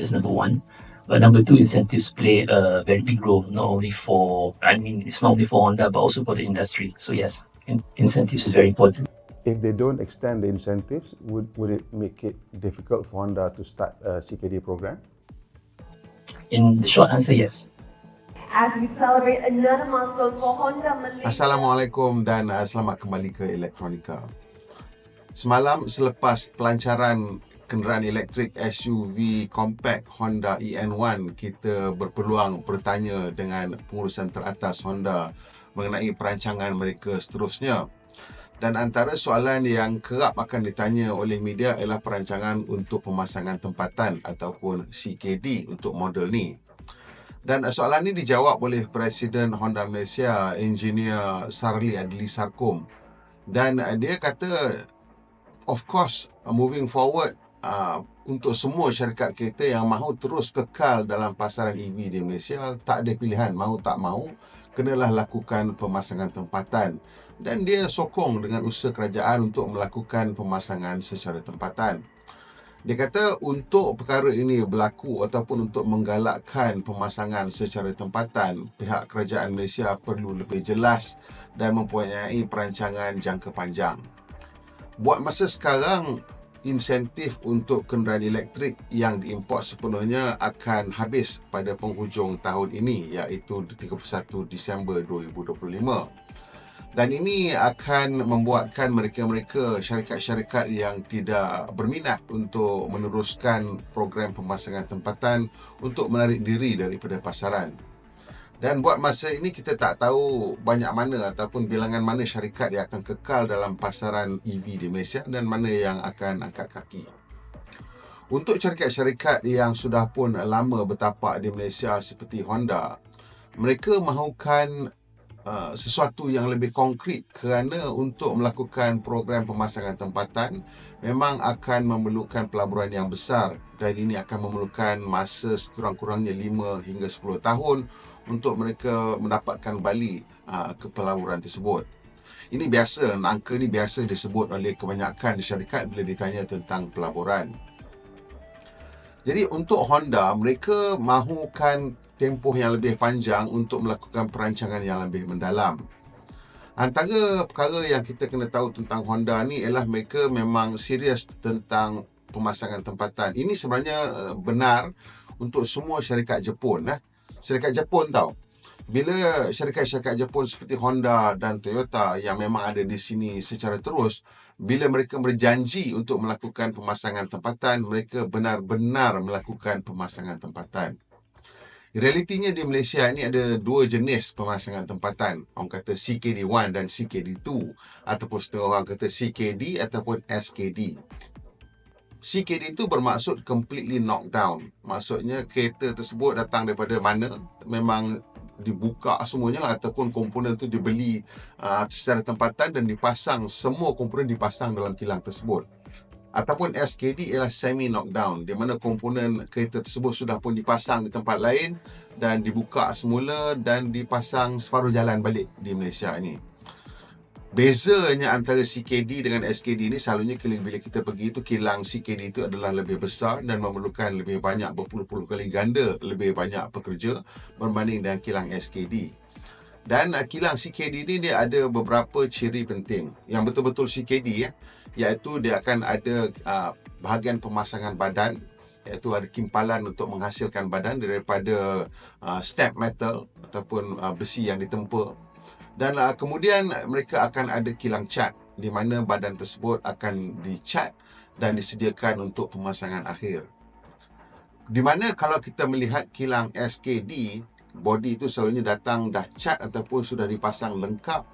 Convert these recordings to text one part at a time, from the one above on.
acceptance. That's number one. But number two, incentives play a very big role, not only for, I mean, it's not only for Honda, but also for the industry. So yes, in- incentives is very important. If they don't extend the incentives, would, would it make it difficult for Honda to start a CKD program? In the short answer, yes. As we celebrate another milestone for Honda Malaysia. Assalamualaikum dan uh, selamat kembali ke Elektronika. Semalam selepas pelancaran kenderaan elektrik SUV compact Honda EN1, kita berpeluang bertanya dengan pengurusan teratas Honda mengenai perancangan mereka seterusnya. Dan antara soalan yang kerap akan ditanya oleh media ialah perancangan untuk pemasangan tempatan ataupun CKD untuk model ni. Dan soalan ini dijawab oleh Presiden Honda Malaysia, Engineer Sarli Adli Sarkum. Dan dia kata, of course, moving forward, uh, untuk semua syarikat kereta yang mahu terus kekal dalam pasaran EV di Malaysia, tak ada pilihan, mahu tak mahu, kenalah lakukan pemasangan tempatan. Dan dia sokong dengan usaha kerajaan untuk melakukan pemasangan secara tempatan. Dia kata untuk perkara ini berlaku ataupun untuk menggalakkan pemasangan secara tempatan, pihak kerajaan Malaysia perlu lebih jelas dan mempunyai perancangan jangka panjang. Buat masa sekarang, insentif untuk kenderaan elektrik yang diimport sepenuhnya akan habis pada penghujung tahun ini iaitu 31 Disember 2025 dan ini akan membuatkan mereka-mereka syarikat-syarikat yang tidak berminat untuk meneruskan program pemasangan tempatan untuk menarik diri daripada pasaran. Dan buat masa ini kita tak tahu banyak mana ataupun bilangan mana syarikat yang akan kekal dalam pasaran EV di Malaysia dan mana yang akan angkat kaki. Untuk syarikat-syarikat yang sudah pun lama bertapak di Malaysia seperti Honda, mereka mahukan Uh, sesuatu yang lebih konkret kerana untuk melakukan program pemasangan tempatan memang akan memerlukan pelaburan yang besar dan ini akan memerlukan masa sekurang-kurangnya 5 hingga 10 tahun untuk mereka mendapatkan balik uh, ke pelaburan tersebut. Ini biasa, angka ini biasa disebut oleh kebanyakan syarikat bila ditanya tentang pelaburan. Jadi untuk Honda, mereka mahukan tempoh yang lebih panjang untuk melakukan perancangan yang lebih mendalam. Antara perkara yang kita kena tahu tentang Honda ni ialah mereka memang serius tentang pemasangan tempatan. Ini sebenarnya eh, benar untuk semua syarikat Jepun. Eh. Syarikat Jepun tahu. Bila syarikat-syarikat Jepun seperti Honda dan Toyota yang memang ada di sini secara terus, bila mereka berjanji untuk melakukan pemasangan tempatan, mereka benar-benar melakukan pemasangan tempatan. Realitinya di Malaysia ni ada dua jenis pemasangan tempatan. Orang kata CKD1 dan CKD2 ataupun setengah orang kata CKD ataupun SKD. CKD itu bermaksud completely knockdown. Maksudnya kereta tersebut datang daripada mana memang dibuka semuanya lah ataupun komponen tu dibeli uh, secara tempatan dan dipasang semua komponen dipasang dalam kilang tersebut ataupun SKD ialah semi knockdown di mana komponen kereta tersebut sudah pun dipasang di tempat lain dan dibuka semula dan dipasang separuh jalan balik di Malaysia ini. Bezanya antara CKD dengan SKD ini selalunya bila kita pergi itu kilang CKD itu adalah lebih besar dan memerlukan lebih banyak berpuluh-puluh kali ganda lebih banyak pekerja berbanding dengan kilang SKD. Dan uh, kilang CKD ni dia ada beberapa ciri penting. Yang betul-betul CKD ya, iaitu dia akan ada uh, bahagian pemasangan badan iaitu ada kimpalan untuk menghasilkan badan daripada uh, step metal ataupun uh, besi yang ditempa. Dan uh, kemudian mereka akan ada kilang cat di mana badan tersebut akan dicat dan disediakan untuk pemasangan akhir. Di mana kalau kita melihat kilang SKD body itu selalunya datang dah cat ataupun sudah dipasang lengkap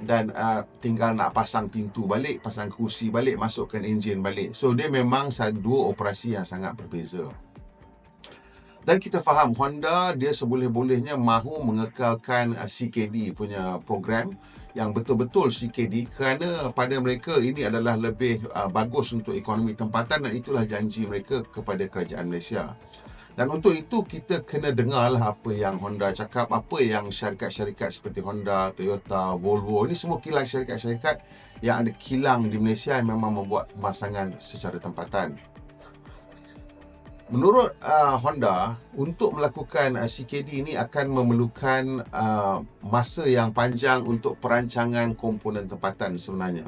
dan uh, tinggal nak pasang pintu balik, pasang kerusi balik, masukkan enjin balik. So dia memang dua operasi yang sangat berbeza. Dan kita faham Honda dia seboleh-bolehnya mahu mengekalkan uh, CKD punya program yang betul-betul CKD kerana pada mereka ini adalah lebih uh, bagus untuk ekonomi tempatan dan itulah janji mereka kepada kerajaan Malaysia. Dan untuk itu kita kena dengarlah apa yang Honda cakap, apa yang syarikat-syarikat seperti Honda, Toyota, Volvo, ini semua kilang syarikat-syarikat yang ada kilang di Malaysia yang memang membuat pemasangan secara tempatan. Menurut uh, Honda, untuk melakukan uh, CKD ini akan memerlukan uh, masa yang panjang untuk perancangan komponen tempatan sebenarnya.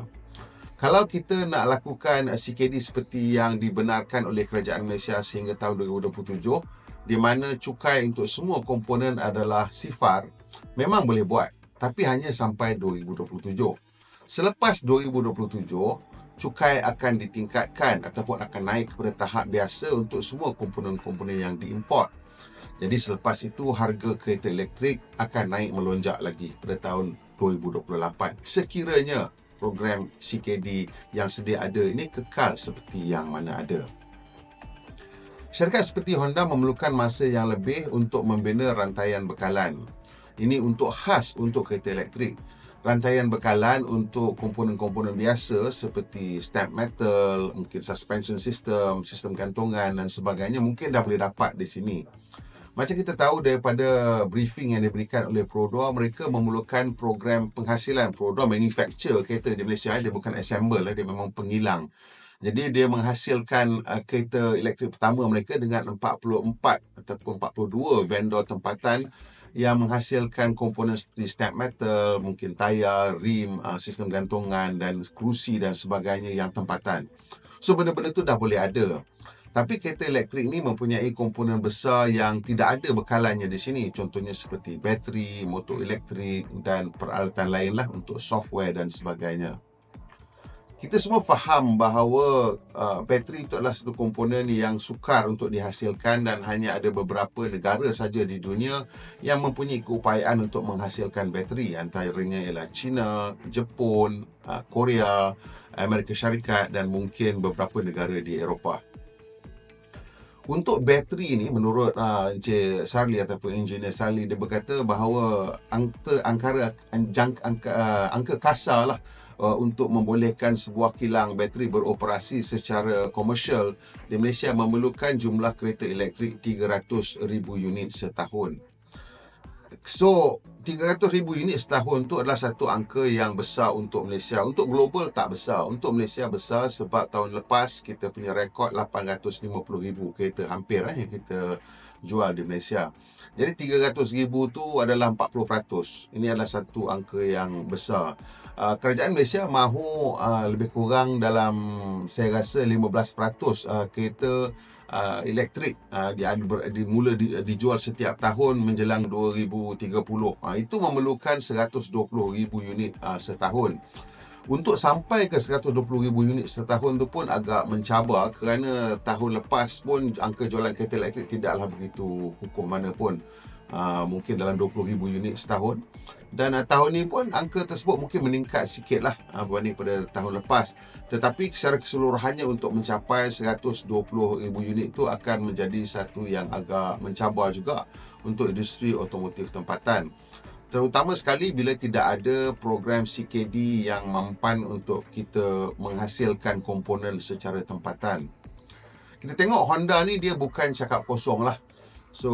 Kalau kita nak lakukan uh, CKD seperti yang dibenarkan oleh Kerajaan Malaysia sehingga tahun 2027, di mana cukai untuk semua komponen adalah sifar, memang boleh buat, tapi hanya sampai 2027. Selepas 2027, cukai akan ditingkatkan ataupun akan naik kepada tahap biasa untuk semua komponen-komponen yang diimport. Jadi selepas itu harga kereta elektrik akan naik melonjak lagi pada tahun 2028. Sekiranya program CKD yang sedia ada ini kekal seperti yang mana ada. Syarikat seperti Honda memerlukan masa yang lebih untuk membina rantaian bekalan. Ini untuk khas untuk kereta elektrik rantaian bekalan untuk komponen-komponen biasa seperti stamp metal, mungkin suspension system, sistem gantungan dan sebagainya mungkin dah boleh dapat di sini. Macam kita tahu daripada briefing yang diberikan oleh Prodor, mereka memerlukan program penghasilan. Prodor manufacture kereta di Malaysia, dia bukan assemble, dia memang pengilang. Jadi dia menghasilkan uh, kereta elektrik pertama mereka dengan 44 ataupun 42 vendor tempatan yang menghasilkan komponen seperti stamp metal, mungkin tayar, rim, uh, sistem gantungan dan kerusi dan sebagainya yang tempatan. So benda-benda tu dah boleh ada. Tapi kereta elektrik ni mempunyai komponen besar yang tidak ada bekalannya di sini. Contohnya seperti bateri, motor elektrik dan peralatan lainlah untuk software dan sebagainya kita semua faham bahawa uh, bateri itu adalah satu komponen yang sukar untuk dihasilkan dan hanya ada beberapa negara saja di dunia yang mempunyai keupayaan untuk menghasilkan bateri antaranya ialah China, Jepun, uh, Korea, Amerika Syarikat dan mungkin beberapa negara di Eropah. Untuk bateri ini menurut uh, Encik Sarli ataupun engineer Sarli dia berkata bahawa angka angka angka, angka, uh, angka kasar lah uh, untuk membolehkan sebuah kilang bateri beroperasi secara komersial di Malaysia memerlukan jumlah kereta elektrik 300,000 unit setahun. So, 300,000 unit setahun tu adalah satu angka yang besar untuk Malaysia. Untuk global tak besar. Untuk Malaysia besar sebab tahun lepas kita punya rekod 850,000 kereta hampir eh, yang kita jual di Malaysia. Jadi 300,000 tu adalah 40%. Ini adalah satu angka yang besar. Uh, kerajaan Malaysia mahu uh, lebih kurang dalam saya rasa 15% uh, kereta uh, elektrik uh, di, di, mula di, dijual setiap tahun menjelang 2030. Uh, itu memerlukan 120,000 unit uh, setahun. Untuk sampai ke 120,000 unit setahun tu pun agak mencabar kerana tahun lepas pun angka jualan kereta elektrik tidaklah begitu kukuh mana pun. Uh, mungkin dalam 20,000 unit setahun. Dan uh, tahun ni pun angka tersebut mungkin meningkat sikit lah uh, berbanding pada tahun lepas. Tetapi secara keseluruhannya untuk mencapai 120,000 unit itu akan menjadi satu yang agak mencabar juga untuk industri otomotif tempatan terutama sekali bila tidak ada program CKD yang mampan untuk kita menghasilkan komponen secara tempatan. Kita tengok Honda ni dia bukan cakap kosong lah. So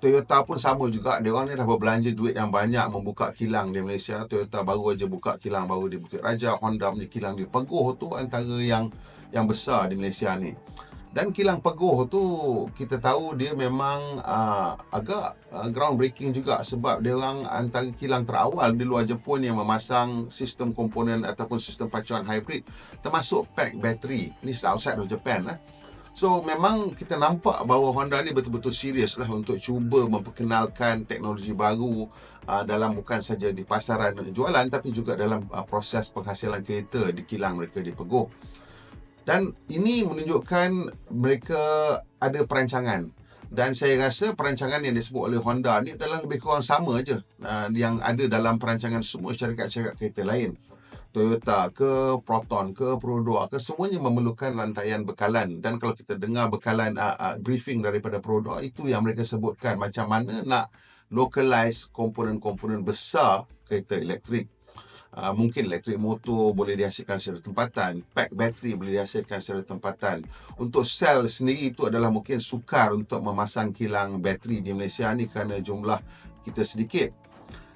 Toyota pun sama juga. Dia orang ni dah berbelanja duit yang banyak Membuka kilang di Malaysia. Toyota baru aja buka kilang baru di Bukit Raja Honda punya kilang di Peguh tu Antara yang yang besar di Malaysia ni dan kilang Peguh tu kita tahu dia memang uh, agak uh, groundbreaking juga sebab dia orang antara kilang terawal di luar Jepun yang memasang sistem komponen ataupun sistem pacuan hybrid termasuk pack battery. Ni outside of Japan lah. Eh. So memang kita nampak bahawa Honda ni betul-betul serius lah untuk cuba memperkenalkan teknologi baru uh, dalam bukan saja di pasaran jualan tapi juga dalam uh, proses penghasilan kereta di kilang mereka di Peguh. Dan ini menunjukkan mereka ada perancangan. Dan saya rasa perancangan yang disebut oleh Honda ni adalah lebih kurang sama aja uh, yang ada dalam perancangan semua syarikat-syarikat kereta lain. Toyota ke Proton ke Prodor ke semuanya memerlukan rantaian bekalan. Dan kalau kita dengar bekalan uh, uh, briefing daripada Prodor itu yang mereka sebutkan. Macam mana nak localize komponen-komponen besar kereta elektrik Uh, mungkin elektrik motor boleh dihasilkan secara tempatan pack bateri boleh dihasilkan secara tempatan. Untuk sel sendiri itu adalah mungkin sukar untuk memasang kilang bateri di Malaysia ni kerana jumlah kita sedikit.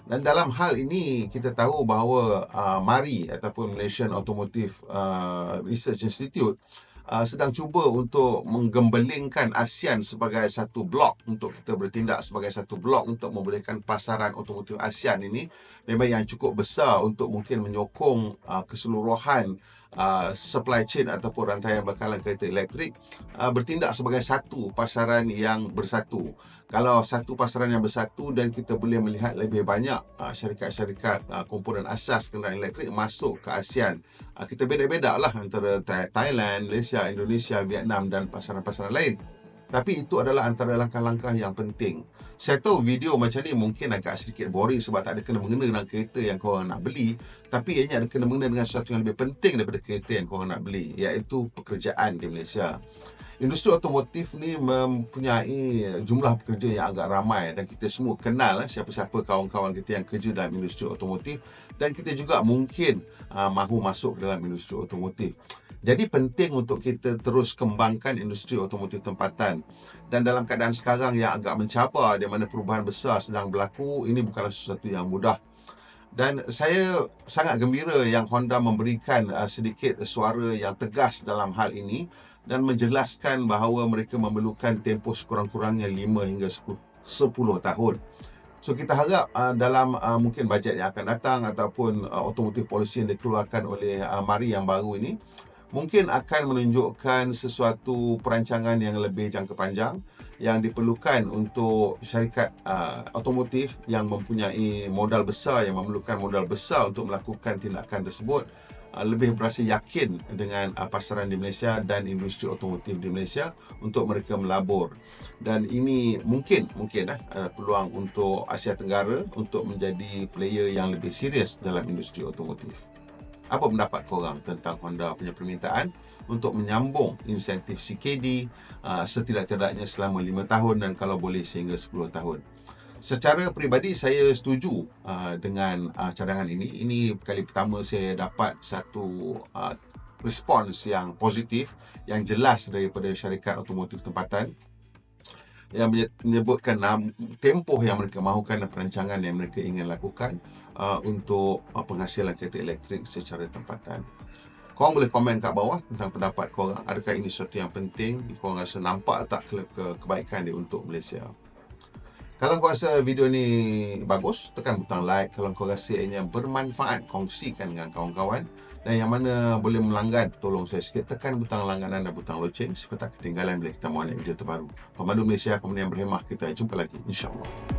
Dan dalam hal ini kita tahu bahawa uh, MARI ataupun Malaysian Automotive uh, Research Institute uh, sedang cuba untuk menggembelingkan ASEAN sebagai satu blok untuk kita bertindak sebagai satu blok untuk membolehkan pasaran otomotif ASEAN ini. Memang yang cukup besar untuk mungkin menyokong uh, keseluruhan uh, supply chain ataupun rantaian bekalan kereta elektrik uh, bertindak sebagai satu pasaran yang bersatu. Kalau satu pasaran yang bersatu dan kita boleh melihat lebih banyak uh, syarikat-syarikat uh, komponen asas kenderaan elektrik masuk ke ASEAN. Uh, kita beda-beda lah antara Thailand, Malaysia, Indonesia, Vietnam dan pasaran-pasaran lain. Tapi itu adalah antara langkah-langkah yang penting. Saya tahu video macam ni mungkin agak sedikit boring sebab tak ada kena-mengena dengan kereta yang korang nak beli. Tapi ianya ada kena-mengena dengan sesuatu yang lebih penting daripada kereta yang korang nak beli. Iaitu pekerjaan di Malaysia. Industri otomotif ni mempunyai jumlah pekerja yang agak ramai dan kita semua kenal eh, siapa-siapa kawan-kawan kita yang kerja dalam industri otomotif dan kita juga mungkin uh, mahu masuk ke dalam industri otomotif. Jadi penting untuk kita terus kembangkan industri otomotif tempatan. Dan dalam keadaan sekarang yang agak mencabar di mana perubahan besar sedang berlaku, ini bukanlah sesuatu yang mudah. Dan saya sangat gembira yang Honda memberikan uh, sedikit suara yang tegas dalam hal ini dan menjelaskan bahawa mereka memerlukan tempoh sekurang-kurangnya 5 hingga 10, 10 tahun. So kita harap uh, dalam uh, mungkin bajet yang akan datang ataupun uh, automotive policy yang dikeluarkan oleh uh, Mari yang baru ini mungkin akan menunjukkan sesuatu perancangan yang lebih jangka panjang yang diperlukan untuk syarikat uh, otomotif yang mempunyai modal besar yang memerlukan modal besar untuk melakukan tindakan tersebut uh, lebih berasa yakin dengan uh, pasaran di Malaysia dan industri otomotif di Malaysia untuk mereka melabur dan ini mungkin mungkin uh, uh, peluang untuk Asia Tenggara untuk menjadi player yang lebih serius dalam industri otomotif. Apa pendapat korang tentang Honda punya permintaan untuk menyambung insentif CKD uh, setidak-tidaknya selama 5 tahun dan kalau boleh sehingga 10 tahun. Secara peribadi saya setuju uh, dengan uh, cadangan ini. Ini kali pertama saya dapat satu uh, respons yang positif yang jelas daripada syarikat otomotif tempatan yang menyebutkan tempoh yang mereka mahukan dan perancangan yang mereka ingin lakukan uh, untuk uh, penghasilan kereta elektrik secara tempatan. Korang boleh komen kat bawah tentang pendapat korang. Adakah ini sesuatu yang penting? Korang rasa nampak tak ke- ke- kebaikan dia untuk Malaysia? Kalau kau rasa video ni bagus, tekan butang like. Kalau kau rasa ianya bermanfaat, kongsikan dengan kawan-kawan. Dan yang mana boleh melanggan, tolong saya sikit tekan butang langganan dan butang loceng supaya tak ketinggalan bila kita mahu video terbaru. Pemandu Malaysia, kemudian berhemah. Kita jumpa lagi, insyaAllah.